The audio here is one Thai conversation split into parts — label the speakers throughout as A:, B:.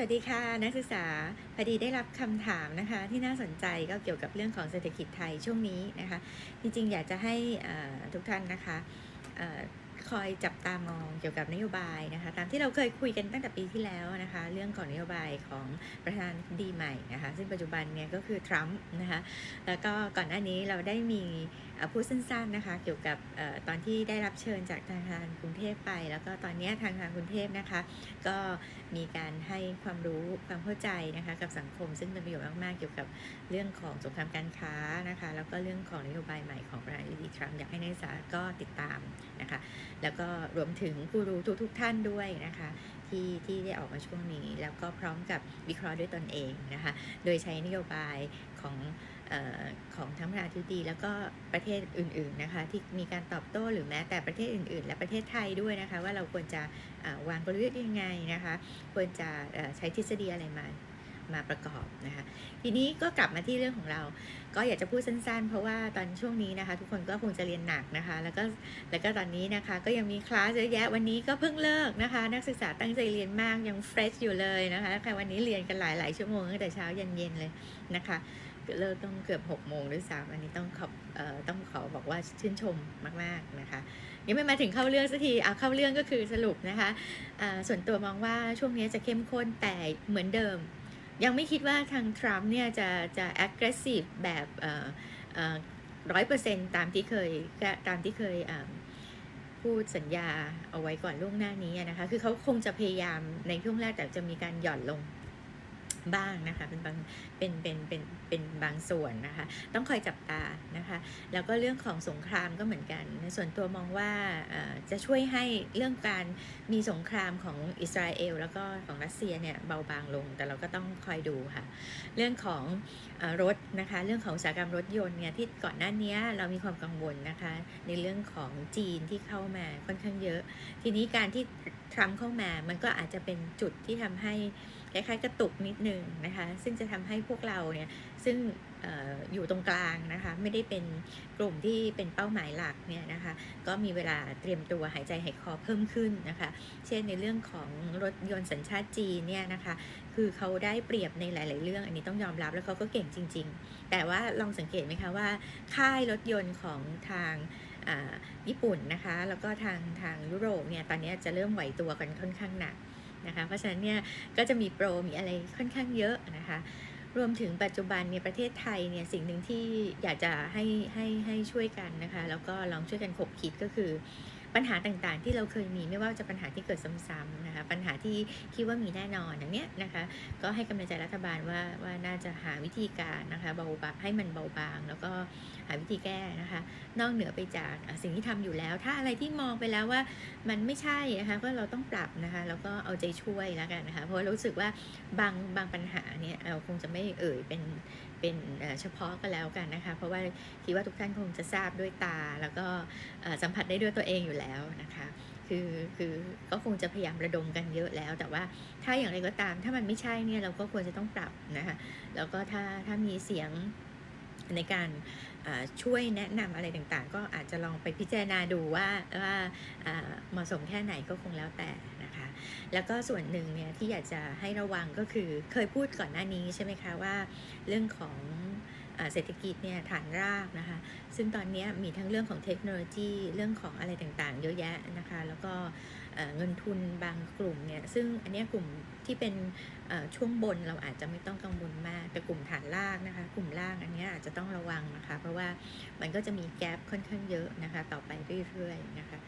A: วัสดีค่ะนักศึกษาพอดีได้รับคำถามนะคะที่น่าสนใจก็เกี่ยวกับเรื่องของเศรษฐกิจไทยช่วงนี้นะคะ จริงๆ อยากจะให้ทุกท่านนะคะ คอยจับตามองเกี่ยวกับนโยบายนะคะ ตามที่เราเคยคุยกันตั้งแต่ปีที่แล้วนะคะ เรื่องของนโยบายของประธานดีใหม่นะคะ ซึ่งปัจจุบันเนี่ยก็คือทรัมป์นะคะ แล้วก็ก่อนหน้านี้เราได้มีพูดสั้นๆนะคะเกี่ยวกับตอนที่ได้รับเชิญจากทางการกรุงเทพไป แล้วก็ตอนนี้ทางการกรุงเทพนะคะ ก็มีการให้ความรู้ความเข้าใจนะคะกับสังคม ซึ่งเป็นประโยชน์มากๆเกี่ยวกับเรื่องของสงครามการค้านะคะ แล้วก็เรื่องของนโยบายใหม่ของประธานาธิบดีทรัมป์อยากให้นักศึกษาก็ติดตามนะคะแล้วก็รวมถึงกูรูทุกๆท่านด้วยนะคะที่ที่ได้ออกมาช่วงนี้ แล้วก็พร้อมกับวิเคราะห์ด้วยตนเองนะคะโดยใช้นโยบายของของทั้งประธานาธิบดี แล้วก็ประเทศอื่นๆนะคะที่มีการตอบโต้หรือแม้แต่ประเทศอื่นๆ และประเทศไทยด้วยนะคะว่าเราควรจะวางกลยุทธ์ยังไงนะคะควรจะใช้ทฤษฎีอะไรมา มาประกอบนะคะ ทีนี้ก็กลับมาที่เรื่องของเรา ก็อยากจะพูดสั้นๆ เพราะว่าตอนช่วงนี้นะคะ ทุกคนก็คงจะเรียนหนักนะคะ แล้วก็แล้วก็ตอนนี้นะคะก็ยังมีคลาสเยอะแยะวันนี้ก็เพิ่งเลิกนะคะ นักศึกษาตั้งใจเรียนมากยังเฟรชอยู่เลยนะคะแต่วันนี้เรียนกันหลายๆชั่วโมงตั้งแต่เช้ายันเย็นเลยนะคะเลิกต้องเกือบ6โมงด้วยซ้ำอันนี้ต้องขอบออต้องขอบอกว่าชื่นชมมาก ๆ นะคะ ยังไม่มาถึงเข้าเรื่องสักทีเอาเข้าเรื่องก็คือสรุปนะคะส่วนตัวมองว่าช่วงนี้จะเข้มข้นแต่เหมือนเดิม ยังไม่คิดว่าทางทรัมป์เนี่ยจะจะ aggressive แบบร้อยเปอร์เซ็นต์ตามที่เคยตามที่เคยพูดสัญญาเอาไว้ก่อนล่วงหน้านี้นะคะ คือเขาคงจะพยายามในช่วงแรกแต่จะมีการหย่อนลง บ้างนะคะเป็นบางเป็นเป็นเป็นเป็นบางส่วนนะคะ ต้องคอยจับตานะคะ แล้วก็เรื่องของสงครามก็เหมือนกันส่วนตัวมองว่าจะช่วยให้เรื่องการมีสงครามของอิสราเอลแล้วก็ของรัสเซียเนี่ยเบาบางลง แต่เราก็ต้องคอยดูค่ะ เรื่องของรถนะคะ เรื่องของอุตสาหกรรมรถยนต์เนี่ยที่ก่อนหน้านี้เรามีความกังวลนะคะ ในเรื่องของจีนที่เข้ามาค่อนข้างเยอะ ทีนี้การที่ทรัมป์เข้ามามันก็อาจจะเป็นจุดที่ทำให้ คล้ายๆกระตุกนิดนึงนะคะ ซึ่งจะทำให้พวกเราเนี่ยซึ่งออยู่ตรงกลางนะคะ ไม่ได้เป็นกลุ่มที่เป็นเป้าหมายหลักเนี่ยนะคะ ก็มีเวลาเตรียมตัวหายใจหายคอเพิ่มขึ้นนะคะ เช่นในเรื่องของรถยนต์สัญชาติจีนเนี่ยนะคะ คือเขาได้เปรียบในหลาย ๆ เรื่อง อันนี้ต้องยอมรับแล้วเขาก็เก่งจริง ๆ แต่ว่าลองสังเกตไหมคะว่า ค่ายรถยนต์ของทางญี่ปุ่นนะคะ แล้วก็ทางทางยุโรปเนี่ยตอนนี้จะเริ่มไหวตัวกันค่อนข้างหนัก นะคะเพราะฉะนั้นเนี่ยก็จะมีโปรมีอะไรค่อนข้างเยอะนะคะรวมถึงปัจจุบันเนี่ยประเทศไทยเนี่ยสิ่งหนึ่งที่อยากจะให้ให้ให้ช่วยกันนะคะแล้วก็ลองช่วยกันขบคิดก็คือ ปัญหาต่างๆ ที่เราเคยมีไม่ว่าจะปัญหาที่เกิดซ้ำๆนะคะปัญหาที่คิดว่ามีแน่นอนอย่างเนี้ยนะคะก็ให้กำลังใจรัฐบาลว่าว่าน่าจะหาวิธีการนะคะเบาบางให้มันเบาบาง แล้วก็หาวิธีแก้นะคะนอกเหนือไปจากสิ่งที่ทำอยู่แล้ว ถ้าอะไรที่มองไปแล้วว่ามันไม่ใช่นะคะก็เราต้องปรับนะคะแล้วก็เอาใจช่วยแล้วกันนะคะเพราะรู้สึกว่าบางบางปัญหาเนี่ยเราคงจะไม่เอ่ยเป็น เป็นเฉพาะก็แล้วกันนะคะ เพราะว่าคิดว่าทุกท่านคงจะทราบด้วยตา แล้วก็สัมผัสได้ด้วยตัวเองอยู่แล้วนะคะคือคือก็คงจะพยายามระดมกันเยอะแล้ว แต่ว่าถ้าอย่างไรก็ตาม ถ้ามันไม่ใช่เนี่ยเราก็ควรจะต้องปรับนะคะแล้วก็ถ้าถ้ามีเสียง ในการช่วยแนะนำอะไรต่างๆ ก็อาจจะลองไปพิจารณาดูว่าว่าเหมาะสมแค่ไหนก็คงแล้วแต่นะคะ แล้วก็ส่วนหนึ่งเนี่ยที่อยากจะให้ระวังก็คือเคยพูดก่อนหน้านี้ใช่ไหมคะว่าเรื่องของเศรษฐกิจเนี่ยฐานรากนะคะ ซึ่งตอนนี้มีทั้งเรื่องของเทคโนโลยีเรื่องของอะไรต่างๆ เยอะแยะนะคะ แล้วก็เงินทุนบางกลุ่มเนี่ยซึ่งอันนี้กลุ่ม ที่เป็นช่วงบนเราอาจจะไม่ต้องกังวลมาก แต่กลุ่มฐานล่างนะคะ กลุ่มล่างอันนี้อาจจะต้องระวังนะคะ เพราะว่ามันก็จะมีแกลบค่อนข้างเยอะนะคะ ต่อไปเรื่อยๆนะคะ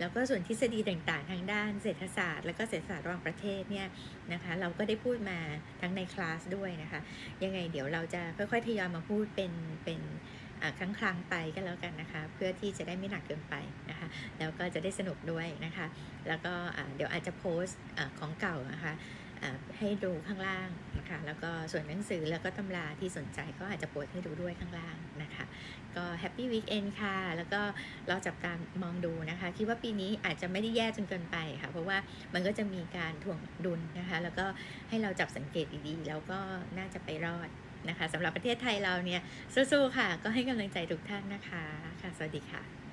A: แล้วก็ส่วนทฤษฎีต่างๆ ทางด้านเศรษฐศาสตร์ แล้วก็เศรษฐศาสตร์ระหว่างประเทศเนี่ยนะคะ เราก็ได้พูดมาทั้งในคลาสด้วยนะคะ ยังไงเดี๋ยวเราจะค่อยๆทยอยมาพูดเป็นเป็นครั้งครั้งไปก็แล้วกันนะคะ เพื่อที่จะได้ไม่หนักเกินไปนะคะ แล้วก็จะได้สนุกด้วยนะคะ แล้วก็เดี๋ยวอาจจะโพสต์ของเก่านะคะ ให้ดูข้างล่างนะคะแล้วก็ส่วนหนังสือแล้วก็ตำราที่สนใจก็อาจจะโพสให้ดูด้วยข้างล่างนะคะ ก็แฮปปี้วีคเอนค่ะ แล้วก็เราจับตามมองดูนะคะ คิดว่าปีนี้อาจจะไม่ได้แย่จนเกินไปค่ะ เพราะว่ามันก็จะมีการถ่วงดุลนะคะ แล้วก็ให้เราจับสังเกตดีๆ แล้วก็น่าจะไปรอดนะคะสำหรับประเทศไทยเราเนี่ยสู้ๆค่ะ ก็ให้กำลังใจทุกท่านนะคะค่ะ สวัสดีค่ะ